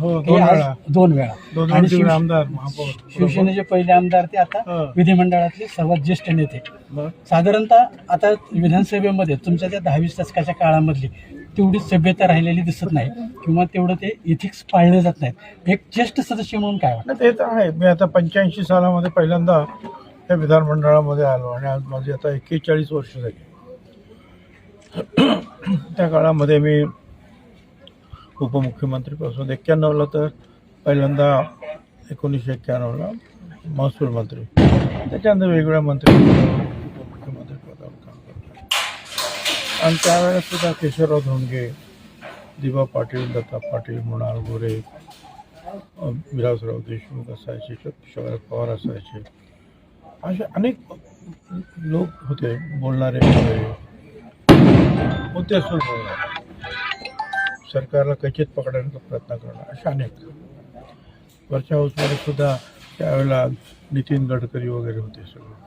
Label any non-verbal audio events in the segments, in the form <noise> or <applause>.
हो दोन आज वेळा. दोन वेळा. आणि वेळा आमदार महापौर. शिवसेनेचे पहिले आमदार ते आता हा. विधिमंडळातले सर्वात ज्येष्ठ नेते. साधारणतः आता विधानसभेमध्ये तुमच्या त्या दहावीस दशकाच्या काळामधली तेवढी सभ्यता राहिलेली दिसत नाही किंवा तेवढं ते इथिक्स पाळले जात नाहीत. एक ज्येष्ठ सदस्य म्हणून काय वाटतं? नाही, ते तर आहे. मी आता पंच्याऐंशी सालामध्ये पहिल्यांदा या विधानमंडळामध्ये आलो आणि आज माझी आता एक्केचाळीस वर्ष झाली. त्या काळामध्ये मी उपमुख्यमंत्रीपासून एक्क्याण्णवला तर पहिल्यांदा एकोणीसशे एक्क्याण्णवला महसूल मंत्री त्याच्यानंतर वेगवेगळ्या मंत्री उपमुख्यमंत्री पदावर काम करतो आणि त्यावेळेस सुद्धा केशवराव धोंडगे दिबा पाटील दत्ता पाटील मृणाल गोरे अ, विलासराव देशमुख असायचे श- शरद पवार असायचे असे अनेक लोक होते बोलणारे वगैरे होते असं बोलणारे सरकारला कचित पकडण्याचा प्रयत्न करणार अशा अनेक. वरच्या हाऊसमध्ये सुद्धा त्यावेळेला नितीन गडकरी वगैरे होते सगळे.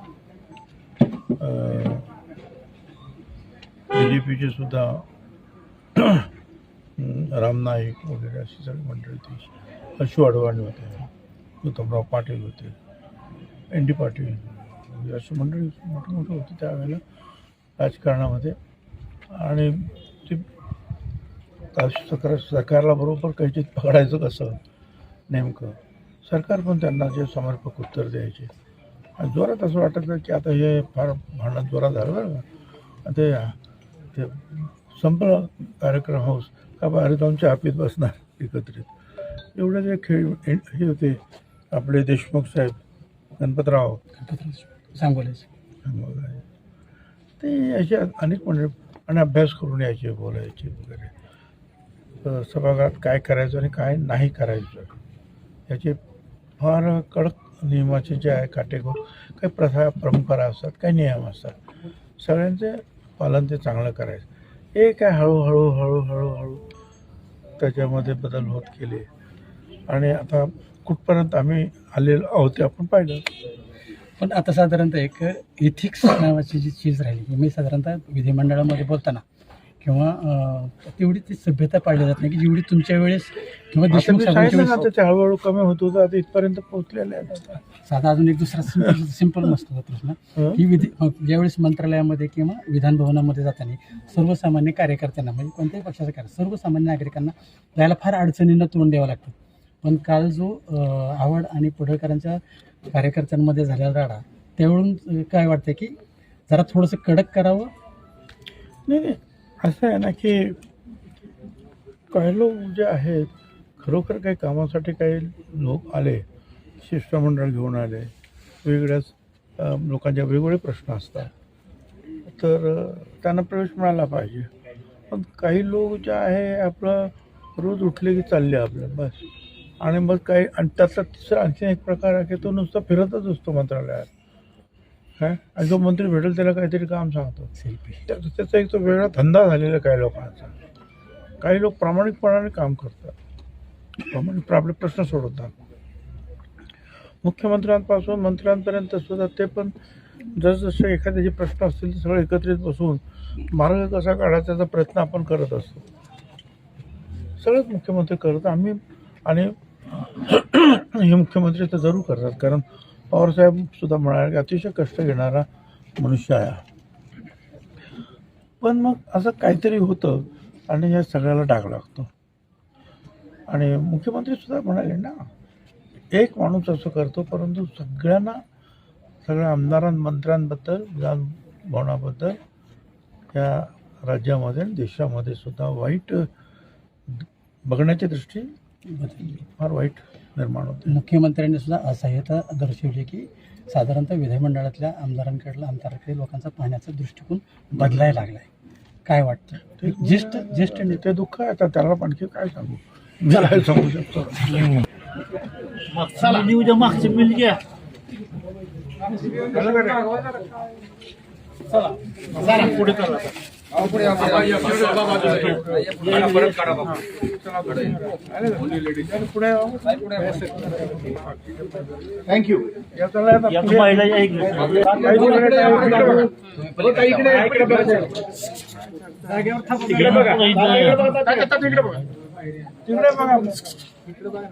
बी जे पीचे सुद्धा <clears throat> राम नाईक वगैरे अशी सगळी मंडळी होती. अशू अडवाणी होते उत्तमराव पाटील होते एन डी पाटील अशी मंडळी मोठे मोठे होते त्यावेळेला राजकारणामध्ये. आणि सरकार सरकारला बरोबर कैचित पकडायचं कसं? नेमकं. सरकार पण त्यांना जे समर्पक उत्तर द्यायचे. आणि जोरात असं वाटायचं की आता हे फार भांडण जोरात झालं बरं का? ते ते संपलं कार्यक्रम हाऊस. का बाहेर जाऊन चहा पीत बसणार एकत्रित. एवढे जे खेळ हे होते आपले देशमुख साहेब गणपतराव. सांगोल्याचे वगैरे ते असे अनेक म्हणजे आणि अभ्यास करून यायचे बोलायचे वगैरे. सभागृहात काय करायचं आणि काय नाही करायचं याचे फार कडक नियमाचे जे आहे काटेकोर काही प्रथा परंपरा असतात काही नियम असतात. सगळ्यांचे पालन ते चांगलं करायचं. हे काय हळूहळू हळूहळू हळू त्याच्यामध्ये बदल होत गेले. आणि आता कुठपर्यंत आम्ही आलेलो आहोत ते आपण पाहिलं. पण आता साधारणतः एक इथिक्स नावाची जी चीज राहिली मी साधारणतः विधिमंडळामध्ये बोलताना किंवा तेवढी ती सभ्यता पाळली जात नाही की जेवढी तुमच्या वेळेस किंवा देशमुख साहेबांच्या वेळेस हळूहळू कमी होत होतं आता इथपर्यंत पोहोचलेले साधा अजून एक दुसरा सिंपल सिंपल मस्त होता प्रश्न. हं? की विधी अं, ज्यावेळेस मंत्रालयामध्ये किंवा विधान भवनामध्ये जाताना सर्वसामान्य कार्यकर्त्यांना म्हणजे कोणत्याही पक्षाचं कार्य सर्वसामान्य नागरिकांना जायला फार अडचणींना तोंड द्यावं लागतं. पण काल जो आवड आणि पडळकरांच्या कार्यकर्त्यांमध्ये झालेला राडा त्यावरून अं, काय वाटतं की जरा थोडंसं कडक करावं? नाही नाही. असं आहे ना की काही लोक जे आहेत खरोखर काही कामासाठी काही लोक आले शिष्टमंडळ घेऊन आले वेगळ्याच लोकांचे वेगवेगळे प्रश्न असतात. तर त्यांना प्रवेश मिळाला पाहिजे. पण काही लोक जे आहे आपलं रोज उठले की चालले आपलं बस. आणि मग काही आणि त्यातला तिसरा आणखी एक प्रकार आहे की तो नुसता फिरतच असतो मंत्रालयात. काय आणि जो मंत्री भेटेल त्याला काहीतरी काम सांगतो. त्याचा एक तो वेगळा धंदा झालेला काही लोकांचा. काही लोक प्रामाणिकपणाने काम करतात. प्रामाणिक आपले प्रश्न सोडवतात. मुख्यमंत्र्यांपासून मंत्र्यांपर्यंत सुद्धा ते पण जसजसे एखाद्याचे प्रश्न असतील ते सगळे एकत्रित बसून मार्ग कसा काढायचा त्याचा प्रयत्न आपण करत असतो. सगळेच मुख्यमंत्री करतात. आम्ही आणि हे मुख्यमंत्री तर जरूर करतात कारण पवारसाहेब सुद्धा म्हणाले की अतिशय कष्ट घेणारा मनुष्य आहे. पण मग असं काहीतरी होतं आणि या सगळ्याला डाग लागतो आणि मुख्यमंत्री सुद्धा म्हणाले ना एक माणूस असं करतो परंतु सगळ्यांना सगळ्या आमदारां मंत्र्यांबद्दल विधान भवनाबद्दल या राज्यामध्ये आणि देशामध्ये सुद्धा वाईट बघण्याची दृष्टी. फार वाईट निर्माण होते. मुख्यमंत्र्यांनी सुद्धा असहाय्यता दर्शवली की साधारणतः विधिमंडळातल्या आमदारांकडला आमदाराकडे लोकांचा पाहण्याचा दृष्टिकोन बदलायला लागलाय. काय वाटतं? ज्येष्ठ ज्येष्ठ नेते ते दुःख आहे आता त्याला आणखी काय सांगू? काय सांगू शकतो? उद्या मागचे बिल घ्या. थँक्यू या बाईला या इकडे. तिकडे बघा, इकडे. तिकडे बघा.